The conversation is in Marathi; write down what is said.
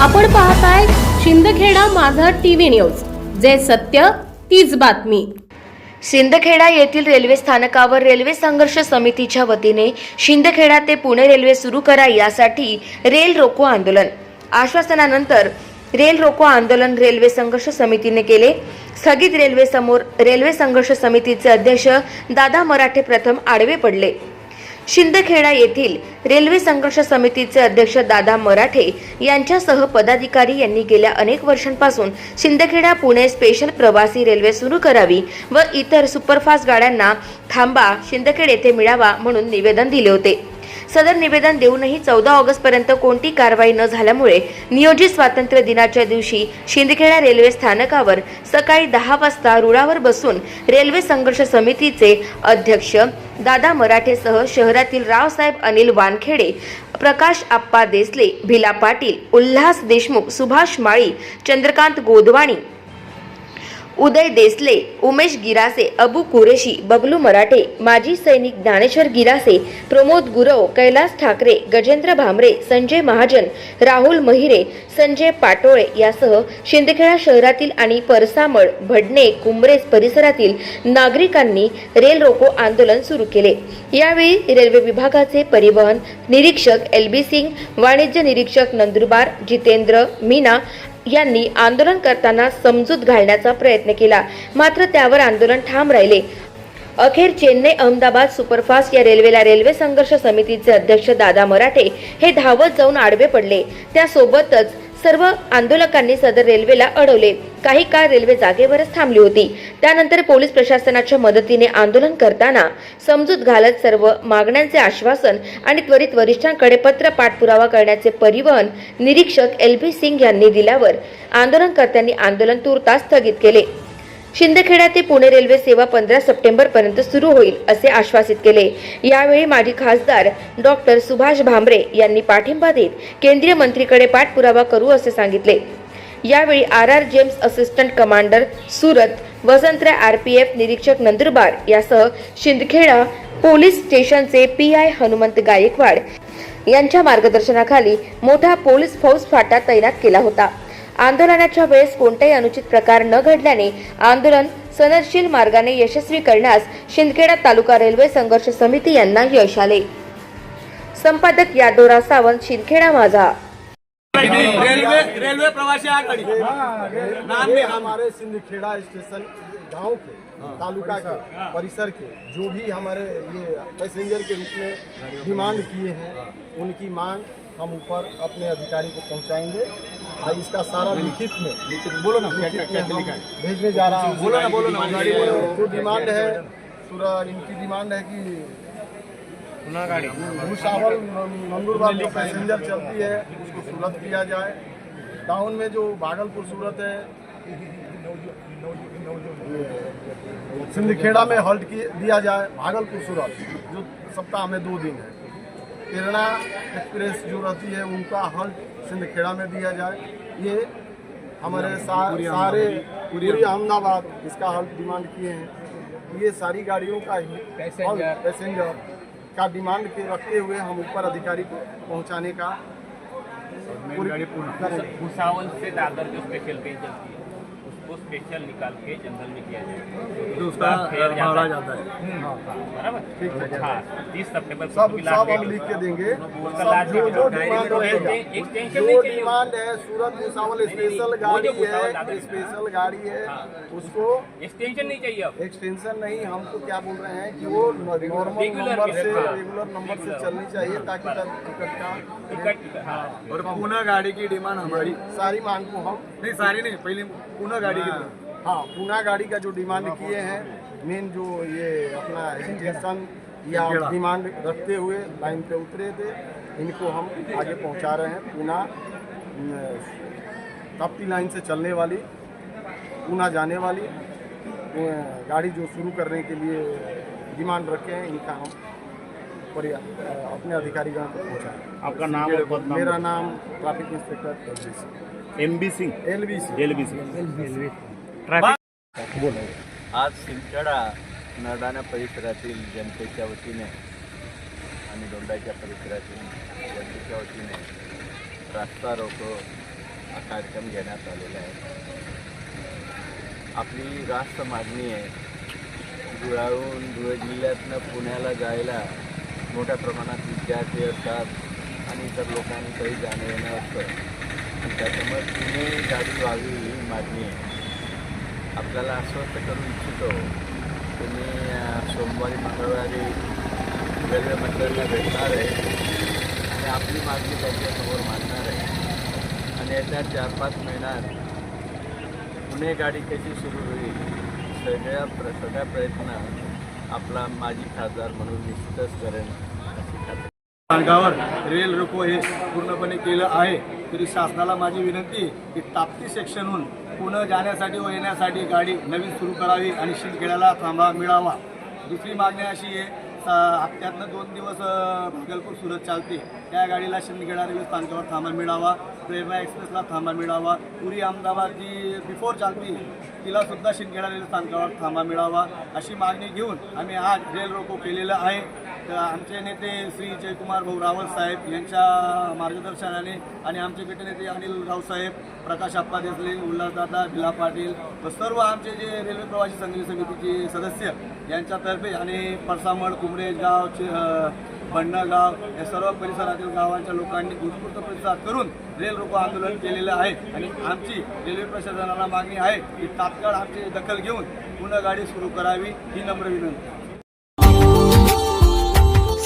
आपण पाहताय शिंदखेडा माझा टीव्ही न्यूज. जे सत्य तीच बातमी. शिंदखेडा येथील रेल्वे स्थानकावर रेल्वे संघर्ष समितीच्या वतीने शिंदखेडा ते पुणे रेल्वे सुरू करा यासाठी रेल रोको आंदोलन. आश्वासनानंतर रेल रोको आंदोलन रेल्वे संघर्ष समितीने केले. स्थगित रेल्वे समोर रेल्वे संघर्ष समितीचे अध्यक्ष दादा मराठे प्रथम आडवे पडले. शिंदखेडा येथील रेल्वे संघर्ष समितीचे अध्यक्ष दादा मराठे यांच्यासह पदाधिकारी यांनी गेल्या अनेक वर्षांपासून शिंदखेडा पुणे स्पेशल प्रवासी रेल्वे सुरू करावी व इतर सुपरफास्ट गाड्यांना थांबा शिंदखेड येथे मिळावा म्हणून निवेदन दिले होते. सदर निवेदन देऊनही चौदा ऑगस्ट पर्यंत कोणती कारवाई न झाल्यामुळे नियोजित स्वातंत्र्य दिनाच्या दिवशी शिंदखेडा रेल्वे स्थानकावर सकाळी दहा वाजता रुळावर बसून रेल्वे संघर्ष समितीचे अध्यक्ष दादा मराठेसह शहरातील रावसाहेब अनिल वानखेडे प्रकाश आप्पा देसले भिला पाटील उल्हास देशमुख सुभाष माळी चंद्रकांत गोदवाणी उदय देसले उमेश गिरासे अबू कुरेशी बबलू मराठे माजी सैनिक ज्ञानेश्वर गिरासे प्रमोद गुरव कैलास ठाकरे गजेंद्र भामरे संजय महाजन राहुल महिरे संजय पाटोळे यासह शिंदखेडा शहरातील आणि परसामळ भडणे कुंभरेस परिसरातील नागरिकांनी रेल रोको आंदोलन सुरू केले. यावेळी रेल्वे विभागाचे परिवहन निरीक्षक एल बी सिंग वाणिज्य निरीक्षक नंदुरबार जितेंद्र मीना यांनी आंदोलन करताना समजूत घालण्याचा प्रयत्न केला. मात्र त्यावर आंदोलन ठाम राहिले. अखेर चेन्नई अहमदाबाद सुपरफास्ट या रेल्वेला रेल्वे संघर्ष समितीचे अध्यक्ष दादा मराठे हे धावत जाऊन आडवे पडले. त्यासोबतच सर्व आंदोलकांनी सदर रेल्वेला अडवले. काही काळ रेल्वे जागेवरच थांबली होती. त्यानंतर पोलीस प्रशासनाच्या मदतीने आंदोलन करताना समजूत घालत सर्व मागण्यांचे आश्वासन आणि त्वरित वरिष्ठांकडे पत्र पाठपुरावा करण्याचे परिवहन निरीक्षक एल. बी सिंग यांनी दिल्यावर आंदोलनकर्त्यांनी आंदोलन तूर्तास स्थगित केले. शिंदखेडा ते पुणे रेल्वे सेवा पंधरा सप्टेंबर पर्यंत सुरू होईल असे आश्वासित केले. यावेळी माजी खासदार डॉक्टर सुभाष भामरे यांनी पाठिंबा देत केंद्रीय मंत्रीकडे पाठपुरावा करू असे सांगितले. यावेळी R R James assistant commander Surat Vasantrai R P F निरीक्षक नंदुरबार यासह शिंदखेडा पोलीस स्टेशनचे पी आय हनुमंत गायकवाड यांच्या मार्गदर्शनाखाली मोठा पोलीस फौज फाटा तैनात केला होता. आंदोलनाच्या वेळेस कोणताही अनुचित प्रकार न घडल्याने आंदोलन सनदशील मार्गाने यशस्वी करण्यास शिंदखेडा तालुका रेल्वे संघर्ष समिती यांना यश आले. संपादक यादवराव सावंत शिंदखेडा माझा. रेलवे रेलवे प्रवासी आघाड़ी. नाम हम हमारे सिंधखेड़ा स्टेशन गांव के तालुका के परिसर के जो भी हमारे ये पैसेंजर के रूप में डिमांड किए हैं. उनकी मांग हम ऊपर अपने अधिकारी को पहुंचाएँगे। और इसका सारा लिखित में बोलो ना लिखित लिखा है? भेजने जा रहा हूँ। बोलो ना बोलो ना जो डिमांड है पूरा इनकी डिमांड है कि भूसावल नंदुरबार जो पैसेंजर चलती है उसको सूरत किया जाए। टाउन में जो भागलपुर सूरत है सिंधखेड़ा में हॉल्ट दिया जाए भागलपुर सूरत जो सप्ताह में दो दिन है। प्रेरणा एक्सप्रेस जो रहती है उनका हॉल्ट सिंधखेड़ा में दिया जाए। ये हमारे सा, सारे पूरी अहमदाबाद इसका हॉल्ट डिमांड किए हैं। ये सारी गाड़ियों का ही पैसेंजर। पैसेंजर का डिमांड के रखते हुए हम ऊपर अधिकारी को पहुँचाने का गाड़ी पूर्ण करेंगे से दादर जो स्पेशल ट्रेन चलती है। उसको स्पेशल निकाल के जनरल में किया जाए। तो उसका फेयर जाता जाता है। बराबर। ठीक हाँ तीस सितंबर सब सब हम लिख के देंगे। जो है। डिमांड है सूरत भूसावल स्पेशल गाड़ी है स्पेशल गाड़ी है उसको एक्सटेंशन नहीं चाहिए अब। एक्सटेंशन नहीं हमको क्या बोल रहे हैं कि वो नॉर्मल नंबर से हाँ। रेगुलर नंबर से चलनी चाहिए ताकि टिकट का टिकट हाँ। और पुनः गाड़ी की डिमांड हमारी। सारी मांग को हम नहीं सारी नहीं पहले पुनः गाड़ी की हाँ। पूना गाड़ी का जो डिमांड किए हैं मेन जो ये अपना स्टेशन या डिमांड रखते हुए लाइन पे उतरे थे इनको हम आगे पहुँचा रहे हैं। पूना ताप्ती लाइन से चलने वाली पूना जाने वाली गाड़ी जो शुरू करने के लिए डिमांड रखे हैं इनका हम अपने अधिकारीगण को पहुँचा आपका नाम मेरा नाम traffic inspector M B Singh L B C L B Singh आज सिंदखेडा नरडाणा परिसरातील जनतेच्या वतीने आणि दोंडाच्या परिसरातील जनतेच्या वतीने रास्ता रोको हा कार्यक्रम घेण्यात आलेला आहे. आपली रास्त मागणी आहे. धुळ्याहून धुळे जिल्ह्यातनं पुण्याला जायला मोठ्या प्रमाणात विद्यार्थी असतात आणि इतर लोकांनी काही जाणं येणं असतं. त्याच्यामुळे पुणे गाडी व्हावी ही मागणी. आहे आपल्याला आश्वस्त करू इच्छितो. तुम्ही सोमवारी मंगळवारी रेल्वे मंडळीला भेटणार आहे. आणि आपली मागणी त्यांच्यासमोर मांडणार आहे. आणि येत्या चार पाच महिन्यात पुणे गाडी कशी सुरू होईल सगळ्या प्र सगळ्या प्रयत्न आपला माजी खासदार म्हणून निश्चितच करेन. मार्गावर रेल रोको हे पूर्णपणे केलं आहे. तरी शासनाला माझी विनंती की ताप्ती सेक्शनहून पुणे जाण्यासाठी व येण्यासाठी गाडी नवीन सुरू करावी आणि शिंदखेड्याला थांबा मिळावा. दुसरी मागणी अशी आहे सा- हप्त्यातनं दोन दिवस भागलपूर सुरत चालते. त्या गाडीला शिंदखेडा रेल्वे स्थानकावर थांबा मिळावा. प्रेरणा एक्सप्रेसला थांबा मिळावा. पुरी अहमदाबाद जी बिफोर चालते तिला सुद्धा शिंदखेडा रेल्वे स्थानकावर थांबा मिळावा अशी मागणी घेऊन आम्ही आज रेल रोको केलेलं आहे. तर आमचे नेते श्री जयकुमार भाऊ रावत साहेब यांच्या मार्गदर्शनाने आणि आमचे गटनेते अनिल रावसाहेब प्रकाश आप्पा देसले उल्हासदादा भिला पाटील व सर्व आमचे जे रेल्वे प्रवासी संघ समितीचे सदस्य यांच्यातर्फे आणि परसामळ कुमरेज गाव बंडगाव या सर्व परिसरातील गावांच्या लोकांनी उत्स्फूर्त प्रतिसाद करून रेल रोको आंदोलन केलेलं आहे आणि आमची रेल्वे प्रशासनाला मागणी आहे की तात्काळ आमची दखल घेऊन पुन्हा गाडी सुरू करावी ही नम्र विनंती.